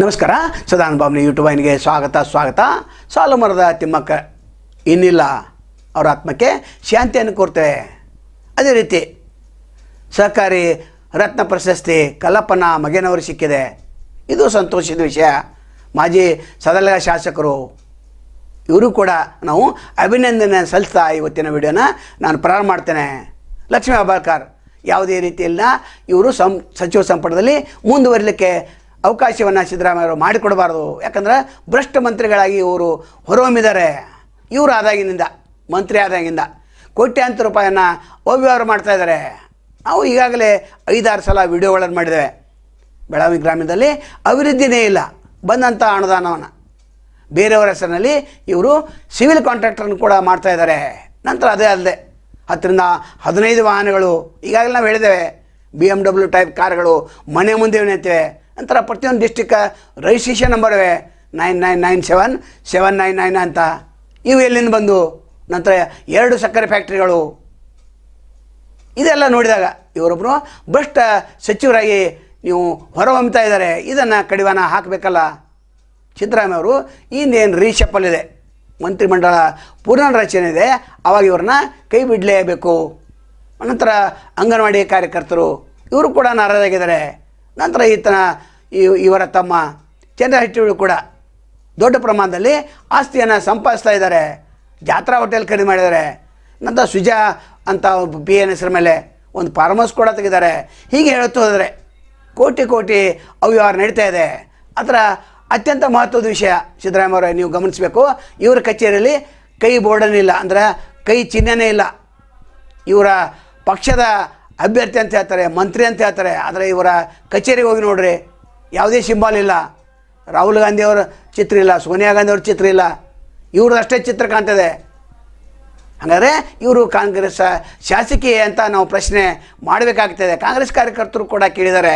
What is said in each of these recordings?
ನಮಸ್ಕಾರ. ಸದಾನಂದ ಯೂಟ್ಯೂಬ್ ವಾಹಿನಿಗೆ ಸ್ವಾಗತ ಸ್ವಾಗತ. ಸಾಲು ಮರದ ತಿಮ್ಮಕ್ಕ ಇನ್ನಿಲ್ಲ. ಅವರ ಆತ್ಮಕ್ಕೆ ಶಾಂತಿಯನ್ನು ಕೋರ್ತೇವೆ ಅದೇ ರೀತಿ ಸಹಕಾರಿ ರತ್ನ ಪ್ರಶಸ್ತಿ ಕಲ್ಲಪ್ಪನ ಮಗನವರು ಸಿಕ್ಕಿದೆ. ಇದು ಸಂತೋಷದ ವಿಷಯ. ಮಾಜಿ ಸದಲ ಶಾಸಕರು, ಇವರು ಕೂಡ ನಾವು ಅಭಿನಂದನೆ ಸಲ್ಲಿಸ್ತಾ ಇವತ್ತಿನ ವಿಡಿಯೋನ ನಾನು ಪ್ರಾರಂಭ ಮಾಡ್ತೇನೆ. ಲಕ್ಷ್ಮೀ ಅಬಾಳ್ಕರ್ ಯಾವುದೇ ರೀತಿಯಲ್ಲ ಇವರು ಸಂ, ಸಚಿವ ಸಂಪುಟದಲ್ಲಿ ಮುಂದುವರಿಲಿಕ್ಕೆ ಅವಕಾಶವನ್ನು ಸಿದ್ದರಾಮಯ್ಯವರು ಮಾಡಿಕೊಡಬಾರ್ದು. ಯಾಕಂದ್ರೆ ಭ್ರಷ್ಟ ಮಂತ್ರಿಗಳಾಗಿ ಇವರು ಹೊರಹೊಮ್ಮಿದ್ದಾರೆ. ಇವರು ಆದಾಗಿನಿಂದ ಮಂತ್ರಿ ಆದಾಗಿಂದ ಕೋಟ್ಯಾಂತರ ರೂಪಾಯಿಯನ್ನು ಅವ್ಯವಹಾರ ಮಾಡ್ತಾ ಇದ್ದಾರೆ. ನಾವು ಈಗಾಗಲೇ ಐದಾರು ಸಲ ವಿಡಿಯೋಗಳನ್ನು ಮಾಡಿದ್ದೇವೆ. ಬೆಳಗಾವಿ ಗ್ರಾಮದಲ್ಲಿ ಅಭಿವೃದ್ಧಿನೇ ಇಲ್ಲ ಬಂದಂಥ ಅನುದಾನವನ್ನು. ಬೇರೆಯವರ ಹೆಸರಿನಲ್ಲಿ ಇವರು ಸಿವಿಲ್ ಕಾಂಟ್ರಾಕ್ಟರ್ನ ಕೂಡ ಮಾಡ್ತಾಯಿದ್ದಾರೆ ನಂತರ ಅದೇ ಅಲ್ಲದೆ ಹತ್ತರಿಂದ ಹದಿನೈದು ವಾಹನಗಳು, ಈಗಾಗಲೇ ನಾವು ಹೇಳಿದ್ದೇವೆ. ಬಿ ಎಂ ಡಬ್ಲ್ಯೂ ಟೈಪ್ ಕಾರ್ಗಳು ಮನೆ ಮುಂದೆ ನಿಂತಿವೆ ನಂತರ ಪ್ರತಿಯೊಂದು ಡಿಸ್ಟಿಕ್ ರಿಜಿಸ್ಟ್ರೇಷನ್ ನಂಬರ್ ಇವೆ nine nine nine seven seven nine nine ಅಂತ. ಇವು ಎಲ್ಲಿಂದ ಬಂದು? ನಂತರ ಎರಡು ಸಕ್ಕರೆ ಫ್ಯಾಕ್ಟ್ರಿಗಳು ಇದೆಲ್ಲ ನೋಡಿದಾಗ ಇವರೊಬ್ಬರು ಭ್ರಷ್ಟ ಸಚಿವರಾಗಿ ನೀವು ಹೊರಹೊಮ್ತಾ ಇದ್ದಾರೆ. ಇದನ್ನು ಕಡಿವಾಣ ಹಾಕಬೇಕಲ್ಲ? ಸಿದ್ದರಾಮಯ್ಯ ಅವರು ಇನ್ನೇನು ರೀಶಪ್ಪಲ್ಲಿದೆ ಮಂತ್ರಿಮಂಡಲ ಪುನರ್ರಚನೆ ಇದೆ. ಅವಾಗ ಇವ್ರನ್ನ ಕೈ ಬಿಡಲೇಬೇಕು. ನಂತರ ಅಂಗನವಾಡಿ ಕಾರ್ಯಕರ್ತರು, ಇವರು ಕೂಡ ನಾರಾಜಾಗಿದ್ದಾರೆ. ನಂತರ ಈತನ ಇವರ ತಮ್ಮ ಚಂದ್ರಹಟ್ಟಿಗಳು ಕೂಡ ದೊಡ್ಡ ಪ್ರಮಾಣದಲ್ಲಿ ಆಸ್ತಿಯನ್ನು ಸಂಪಾದಿಸ್ತಾ ಇದ್ದಾರೆ. ಜಾತ್ರಾ ಹೋಟೆಲ್ ಖರೀದಿ ಮಾಡಿದ್ದಾರೆ. ನಂತರ ಸುಜಾ ಅಂತ ಬಿ ಎನ್ ಹೆಸರ ಮೇಲೆ ಒಂದು ಫಾರ್ಮ್ ಹೌಸ್ ಕೂಡ ತೆಗೆದಿದ್ದಾರೆ. ಹೀಗೆ ಹೇಳುತ್ತಾ ಹೋದರೆ ಕೋಟಿ ಕೋಟಿ ಅವ್ಯವಹಾರ ನಡೀತಾ ಇದೆ. ಅದರ ಅತ್ಯಂತ ಮಹತ್ವದ ವಿಷಯ ಸಿದ್ದರಾಮಯ್ಯ ಅವರೇ, ನೀವು ಗಮನಿಸಬೇಕು. ಇವರ ಕಚೇರಿಯಲ್ಲಿ ಕೈ ಬೋರ್ಡನಿಲ್ಲ ಅಂದ್ರೆ ಕೈ ಚಿಹ್ನೆನೇ ಇಲ್ಲ. ಇವರ ಪಕ್ಷದ ಅಭ್ಯರ್ಥಿ ಅಂತ ಹೇಳ್ತಾರೆ, ಮಂತ್ರಿ ಅಂತ ಹೇಳ್ತಾರೆ. ಆದರೆ ಇವರ ಕಚೇರಿಗೆ ಹೋಗಿ ನೋಡ್ರಿ. ಯಾವುದೇ ಸಿಂಬಾಲ್ ಇಲ್ಲ. ರಾಹುಲ್ ಗಾಂಧಿ ಅವರ ಚಿತ್ರ ಇಲ್ಲ, ಸೋನಿಯಾ ಗಾಂಧಿ ಅವ್ರ ಚಿತ್ರ ಇಲ್ಲ. ಇವ್ರದಷ್ಟೇ ಚಿತ್ರ ಕಾಣ್ತದೆ. ಹಾಗಾದರೆ ಇವರು ಕಾಂಗ್ರೆಸ್ ಶಾಸಕಿ ಅಂತ ನಾವು ಪ್ರಶ್ನೆ ಮಾಡಬೇಕಾಗ್ತದೆ. ಕಾಂಗ್ರೆಸ್ ಕಾರ್ಯಕರ್ತರು ಕೂಡ ಕೇಳಿದ್ದಾರೆ,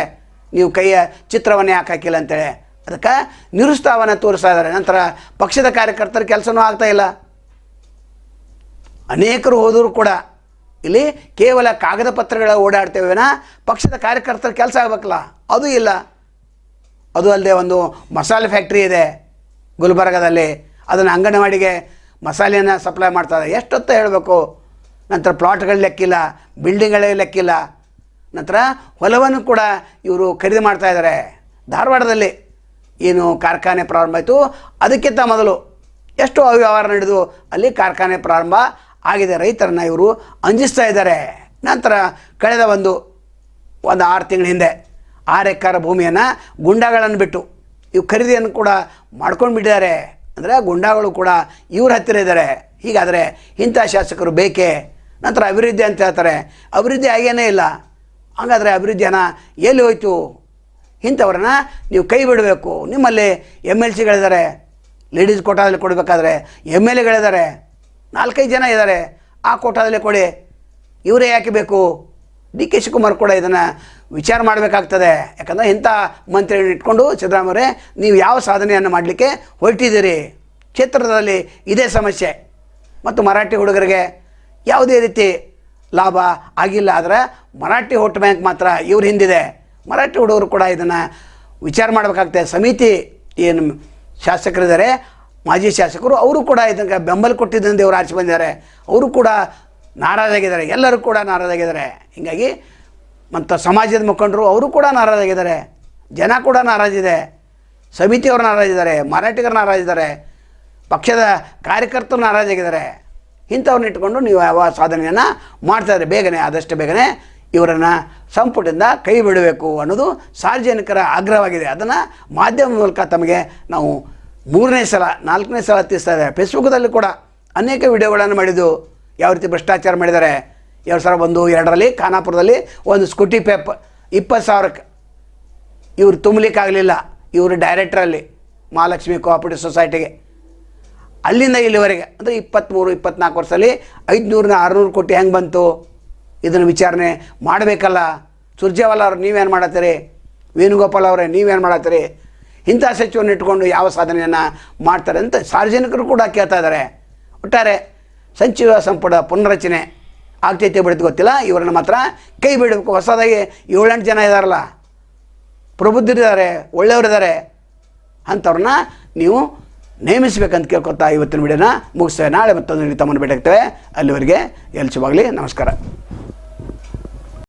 ನೀವು ಕೈಯ ಚಿತ್ರವನ್ನೇ ಯಾಕೆ ಹಾಕಿಲ್ಲ ಅಂತೇಳಿ. ಅದಕ್ಕೆ ನಿರುತ್ಸಾಹವನ್ನು ತೋರಿಸ್ತಾ ಇದ್ದಾರೆ. ನಂತರ ಪಕ್ಷದ ಕಾರ್ಯಕರ್ತರ ಕೆಲಸನೂ ಆಗ್ತಾ ಇಲ್ಲ. ಅನೇಕರು ಹೋದರೂ ಕೂಡ ಇಲ್ಲಿ ಕೇವಲ ಕಾಗದ ಪತ್ರಗಳ ಓಡಾಡ್ತೇವೆ ಪಕ್ಷದ ಕಾರ್ಯಕರ್ತರ ಕೆಲಸ ಆಗಬೇಕಲ್ಲ, ಅದು ಇಲ್ಲ. ಅದು ಅಲ್ಲದೆ ಒಂದು ಮಸಾಲೆ ಫ್ಯಾಕ್ಟ್ರಿ ಇದೆ ಗುಲ್ಬರ್ಗದಲ್ಲಿ. ಅದನ್ನು ಅಂಗನವಾಡಿಗೆ ಮಸಾಲೆಯನ್ನು ಸಪ್ಲೈ ಮಾಡ್ತಾರೆ ಎಷ್ಟೊತ್ತ ಹೇಳಬೇಕು. ನಂತರ ಪ್ಲಾಟ್ಗಳು ಲೆಕ್ಕಿಲ್ಲ ಬಿಲ್ಡಿಂಗ್ಗಳಿಗೆ ಲೆಕ್ಕಿಲ್ಲ. ನಂತರ ಹೊಲವನ್ನು ಕೂಡ ಇವರು ಖರೀದಿ ಮಾಡ್ತಾ ಇದ್ದಾರೆ ಧಾರವಾಡದಲ್ಲಿ ಏನು ಕಾರ್ಖಾನೆ ಪ್ರಾರಂಭ ಆಯಿತು. ಅದಕ್ಕಿಂತ ಮೊದಲು ಎಷ್ಟು ಅವ್ಯವಹಾರ ನಡೆದು ಅಲ್ಲಿ ಕಾರ್ಖಾನೆ ಪ್ರಾರಂಭ ಆಗಿದೆ. ರೈತರನ್ನು ಇವರು ಅಂಜಿಸ್ತಾ ಇದ್ದಾರೆ. ನಂತರ ಕಳೆದ ಒಂದು ಒಂದು ಆರು ತಿಂಗಳ ಹಿಂದೆ ಆರು ಎಕರೆ ಭೂಮಿಯನ್ನು ಗುಂಡಾಗಳನ್ನು ಬಿಟ್ಟು ಇವು ಖರೀದಿಯನ್ನು ಕೂಡ ಮಾಡ್ಕೊಂಡು ಬಿಟ್ಟಿದ್ದಾರೆ ಅಂದರೆ ಗುಂಡಾಗಳು ಕೂಡ ಇವ್ರ ಹತ್ತಿರ ಇದ್ದಾರೆ. ಹೀಗಾದರೆ ಇಂಥ ಶಾಸಕರು ಬೇಕೇ? ನಂತರ ಅಭಿವೃದ್ಧಿ ಅಂತ ಹೇಳ್ತಾರೆ. ಅಭಿವೃದ್ಧಿ ಆಗೇನೇ ಇಲ್ಲ. ಹಾಗಾದರೆ ಅಭಿವೃದ್ಧಿಯನ್ನು ಎಲ್ಲಿ ಹೋಯ್ತು? ಇಂಥವ್ರನ್ನ ನೀವು ಕೈ ಬಿಡಬೇಕು. ನಿಮ್ಮಲ್ಲಿ ಎಂ ಎಲ್ ಸಿಗಳಿದ್ದಾರೆ. ಲೇಡೀಸ್ ಕೋಟಾದಲ್ಲಿ ಕೊಡಬೇಕಾದ್ರೆ ಎಂ ಎಲ್ ಎಗಳಿದ್ದಾರೆ. ನಾಲ್ಕೈದು ಜನ ಇದ್ದಾರೆ. ಆ ಕೋಟಾದಲ್ಲಿ ಕೊಡಿ. ಇವರೇ ಯಾಕೆ ಬೇಕು? ಡಿ ಕೆ ಶಿವಕುಮಾರ್ ಕೂಡ ಇದನ್ನು ವಿಚಾರ ಮಾಡಬೇಕಾಗ್ತದೆ. ಯಾಕಂದರೆ ಇಂಥ ಮಂತ್ರಿಗಳನ್ನ ಇಟ್ಕೊಂಡು ಸಿದ್ದರಾಮಯ್ಯವರೇ ನೀವು ಯಾವ ಸಾಧನೆಯನ್ನು ಮಾಡಲಿಕ್ಕೆ ಹೊರಟಿದ್ದೀರಿ? ಕ್ಷೇತ್ರದಲ್ಲಿ ಇದೇ ಸಮಸ್ಯೆ. ಮತ್ತು ಮರಾಠಿ ಹುಡುಗರಿಗೆ ಯಾವುದೇ ರೀತಿ ಲಾಭ ಆಗಿಲ್ಲ ಆದರೆ ಮರಾಠಿ ವೋಟ್ ಬ್ಯಾಂಕ್ ಮಾತ್ರ ಇವ್ರ ಹಿಂದಿದೆ. ಮರಾಠಿ ಹುಡುಗರು ಕೂಡ ಇದನ್ನು ವಿಚಾರ ಮಾಡಬೇಕಾಗ್ತದೆ. ಸಮಿತಿ ಏನು ಶಾಸಕರಿದ್ದಾರೆ, ಮಾಜಿ ಶಾಸಕರು, ಅವರು ಕೂಡ ಇದಕ್ಕೆ ಬೆಂಬಲ ಕೊಟ್ಟಿದ್ದಂತೆ ಇವರು ಆಚೆ ಬಂದಿದ್ದಾರೆ. ಅವರು ಕೂಡ ನಾರಾಜಾಗಿದ್ದಾರೆ. ಎಲ್ಲರೂ ಕೂಡ ನಾರಾಜಾಗಿದ್ದಾರೆ. ಹೀಗಾಗಿ ಮತ್ತು ಸಮಾಜದ ಮುಖಂಡರು ಅವರು ಕೂಡ ನಾರಾಜಾಗಿದ್ದಾರೆ. ಜನ ಕೂಡ ನಾರಾಜಿದೆ. ಸಮಿತಿಯವರು ನಾರಾಜಿದ್ದಾರೆ. ಮರಾಠಿಗರು ನಾರಾಜಿದ್ದಾರೆ. ಪಕ್ಷದ ಕಾರ್ಯಕರ್ತರು ನಾರಾಜಾಗಿದ್ದಾರೆ. ಇಂಥವ್ರನ್ನ ಇಟ್ಕೊಂಡು ನೀವು ಯಾವ ಸಾಧನೆಯನ್ನು ಮಾಡ್ತಾಯಿದ್ರೆ ಬೇಗನೆ, ಆದಷ್ಟು ಬೇಗನೆ ಇವರನ್ನು ಸಂಪುಟದಿಂದ ಕೈ ಬಿಡಬೇಕು ಅನ್ನೋದು ಸಾರ್ವಜನಿಕರ ಆಗ್ರಹವಾಗಿದೆ. ಅದನ್ನು ಮಾಧ್ಯಮ ಮೂಲಕ ತಮಗೆ ನಾವು ಮೂರನೇ ಸಲ, ನಾಲ್ಕನೇ ಸಲ ತಿಳಿಸ್ತಾ ಇದ್ದಾರೆ. ಫೇಸ್ಬುಕ್ದಲ್ಲಿ ಕೂಡ ಅನೇಕ ವಿಡಿಯೋಗಳನ್ನು ಮಾಡಿದ್ದು. ಯಾವ ರೀತಿ ಭ್ರಷ್ಟಾಚಾರ ಮಾಡಿದ್ದಾರೆ. ಎರಡು ಸಾವಿರ ಒಂದು, ಎರಡರಲ್ಲಿ ಖಾನಾಪುರದಲ್ಲಿ ಒಂದು ಸ್ಕೂಟಿ ಪೇಪ್ ಇಪ್ಪತ್ತು ಸಾವಿರಕ್ಕೆ. ಇವರು ತುಂಬಲಿಕ್ಕಾಗಲಿಲ್ಲ. ಇವರು ಡೈರೆಕ್ಟ್ರಲ್ಲಿ ಮಹಾಲಕ್ಷ್ಮಿ ಕೋಆಪರೇಟಿವ್ ಸೊಸೈಟಿಗೆ. ಅಲ್ಲಿಂದ ಇಲ್ಲಿವರೆಗೆ, ಅಂದರೆ ಇಪ್ಪತ್ತ್ಮೂರು ಇಪ್ಪತ್ನಾಲ್ಕು ವರ್ಷದಲ್ಲಿ ಐದುನೂರನ್ನ ಆರುನೂರು ಕೋಟಿ ಹೆಂಗೆ ಬಂತು? ಇದನ್ನು ವಿಚಾರಣೆ ಮಾಡಬೇಕಲ್ಲ. ಸುರ್ಜೇವಾಲ ಅವರು ನೀವೇನು ಮಾಡತ್ತೀರಿ? ವೇಣುಗೋಪಾಲ್ ಅವರೇ, ನೀವೇನು ಮಾಡತ್ತೀರಿ? ಇಂಥ ಸಚಿವನ್ನ ಇಟ್ಕೊಂಡು ಯಾವ ಸಾಧನೆಯನ್ನು ಮಾಡ್ತಾರೆ ಅಂತ ಸಾರ್ವಜನಿಕರು ಕೂಡ ಕೇಳ್ತಾ ಇದ್ದಾರೆ. ಒಟ್ಟಾರೆ, ಸಚಿವ ಸಂಪುಟ ಪುನರ್ರಚನೆ ಆಗ್ತೈತೆ ಬಿಡುತ್ತೆ ಗೊತ್ತಿಲ್ಲ? ಇವ್ರನ್ನ ಮಾತ್ರ ಕೈ ಬಿಡಬೇಕು. ಹೊಸದಾಗಿ ಏಳೆಂಟು ಜನ ಇದ್ದಾರಲ್ಲ ಪ್ರಬುದ್ಧರಿದ್ದಾರೆ, ಒಳ್ಳೆಯವರಿದ್ದಾರೆ ಅಂಥವ್ರನ್ನ ನೀವು ನೇಮಿಸಬೇಕಂತ ಕೇಳ್ಕೊತಾ ಇವತ್ತಿನ ವಿಡಿಯೋನ ಮುಗಿಸ್ತೇವೆ. ನಾಳೆ ಮತ್ತೊಂದು ತಮ್ಮನ್ನು ಭೇಟಿ ಆಗ್ತೇವೆ ಅಲ್ಲಿವರೆಗೆ ಎಲ್ಚವಾಗಲಿ ನಮಸ್ಕಾರ.